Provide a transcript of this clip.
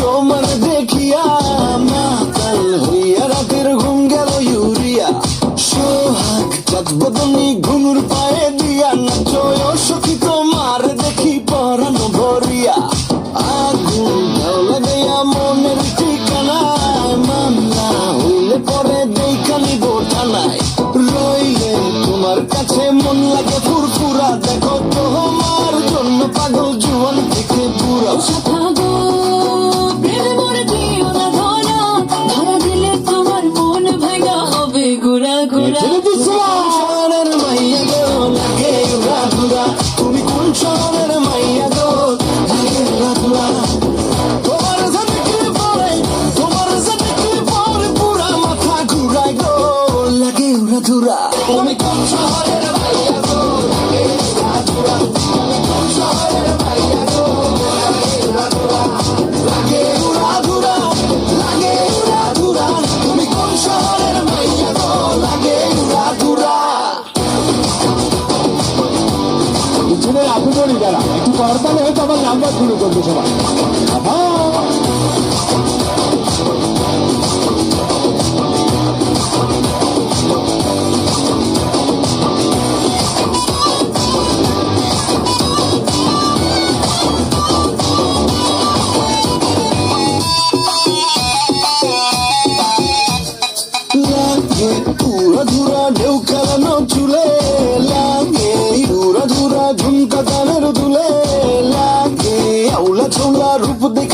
তোমার দেখিয়া মাতাল হইয়া রাতের ঘুম গেল ইউরিয়া। সোহাগ চাঁদ বদনি দেখানি রইলে তোমার কাছে মন লাগে ফুরফুরা। দেখো তোমার জন্য পাগল জুয়ান থেকে হবে ঘোরা ঘোরা। তুমি কোন শহরের মাইয়া গো? লাগে উড়া ধুরা তুমি কোন শহরের মাইয়া গো? তুমি কোন শহরের মাইয়া গো লাগে উড়া ধুরা লাগে উড়া ধুরা লাগে উড়া ধুরা তুমি কোন শহরের মাইয়া গো লাগে উড়া ধুরা পিছনের আপু বলি দাঁড়া একটু করতালে হয়তো আমার নাম্বার শুরু করবে সবাই। চুলে লাগে উড়া ধুরা ঝুমকা গানের দুলে লাগে। আউলা চৌলা রূপ দেখে